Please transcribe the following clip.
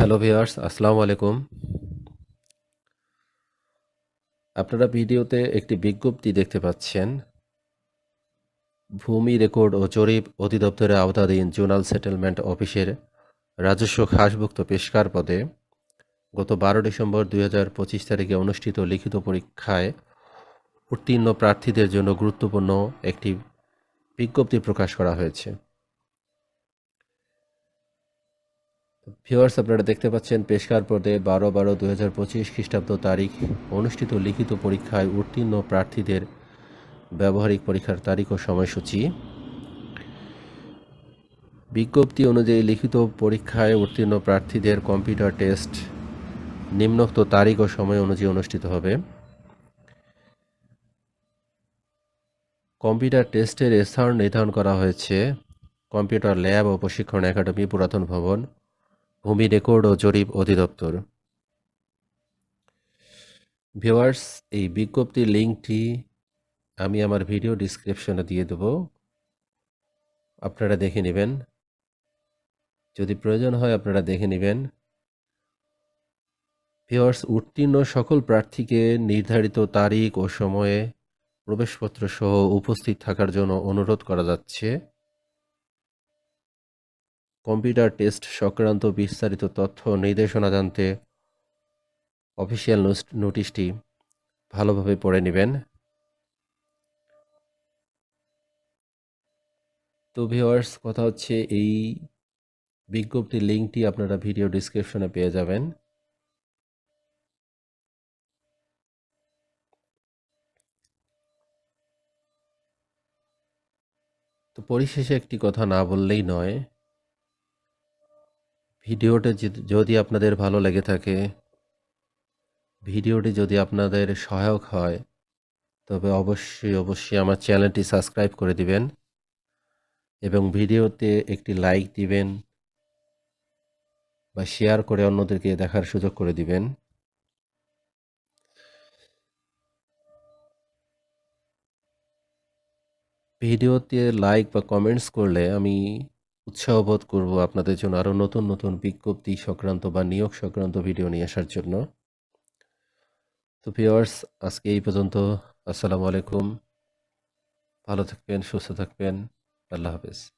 Hello viewers আসসালামু আলাইকুম আপনারা ভিডিওতে একটি বিজ্ঞপ্তি দেখতে পাচ্ছেন। ভূমি রেকর্ড ও জরিপ অধিদপ্তরের আওতাধীন জোনাল সেটেলমেন্ট অফিসের রাজস্ব খাসভুক্ত পেশকার পদে গত বারো ডিসেম্বর দুই হাজার পঁচিশ তারিখে অনুষ্ঠিত লিখিত পরীক্ষায় উত্তীর্ণ প্রার্থীদের জন্য গুরুত্বপূর্ণ একটি বিজ্ঞপ্তি প্রকাশ করা হয়েছে। ভিউয়ার্স আপনারা দেখতে পাচ্ছেন পেশকার পদে বারো বারো দুই হাজার পঁচিশ খ্রিস্টাব্দ তারিখ অনুষ্ঠিত লিখিত পরীক্ষায় উত্তীর্ণ প্রার্থীদের ব্যবহারিক পরীক্ষার তারিখ ও সময়সূচি। বিজ্ঞপ্তি অনুযায়ী লিখিত পরীক্ষায় উত্তীর্ণ প্রার্থীদের কম্পিউটার টেস্ট, নিম্নোক্ত তারিখ ও সময় অনুযায়ী অনুষ্ঠিত হবে। কম্পিউটার টেস্টের স্থান নির্ধারণ করা হয়েছে। কম্পিউটার ল্যাব ও প্রশিক্ষণ একাডেমি, পুরাতন ভবন। ভূমি রেকর্ড ও জরিপ অধিদপ্তর। ভিউয়ার্স, এই বিজ্ঞপ্তির লিঙ্কটি আমি আমার ভিডিও ডিসক্রিপশনে দিয়ে দেব। আপনারা দেখে নেবেন। যদি প্রয়োজন হয়, আপনারা দেখে নেবেন। ভিউয়ার্স, উত্তীর্ণ সকল প্রার্থীকে নির্ধারিত তারিখ ও সময়ে প্রবেশপত্র সহ উপস্থিত থাকার জন্য অনুরোধ করা যাচ্ছে। কম্পিউটার টেস্ট সংক্রান্ত বিস্তারিত তথ্য নির্দেশনা জানতে অফিসিয়াল নোটিশটি ভালোভাবে পড়ে নেবেন। তো ভিওয়ার্স কথা হচ্ছে এই বিজ্ঞপ্তির লিঙ্কটি আপনারা ভিডিও ডিসক্রিপশনে পেয়ে যাবেন। তো পরিশেষে একটি কথা না বললেই নয় ভিডিওটা যদি- আপনাদের ভালো লেগে থাকে, ভিডিওটি যদি আপনাদের সহায়ক হয়, তবে অবশ্যই অবশ্যই আমার চ্যানেলটি সাবস্ক্রাইব করে দিবেন এবং ভিডিওতে একটি লাইক দিবেন বা শেয়ার করে অন্যদেরকে দেখার সুযোগ করে দিবেন। ভিডিওতে লাইক বা কমেন্টস করলে আমি উৎসাহ বোধ করব আপনাদের জন্য আরও নতুন নতুন বিজ্ঞপ্তি সংক্রান্ত বা নিয়োগ সংক্রান্ত ভিডিও নিয়ে আসার জন্য। তো ভিওয়ার্স আজকে এই পর্যন্ত। আসসালামু আলাইকুম। ভালো থাকবেন, সুস্থ থাকবেন। আল্লাহ হাফেজ।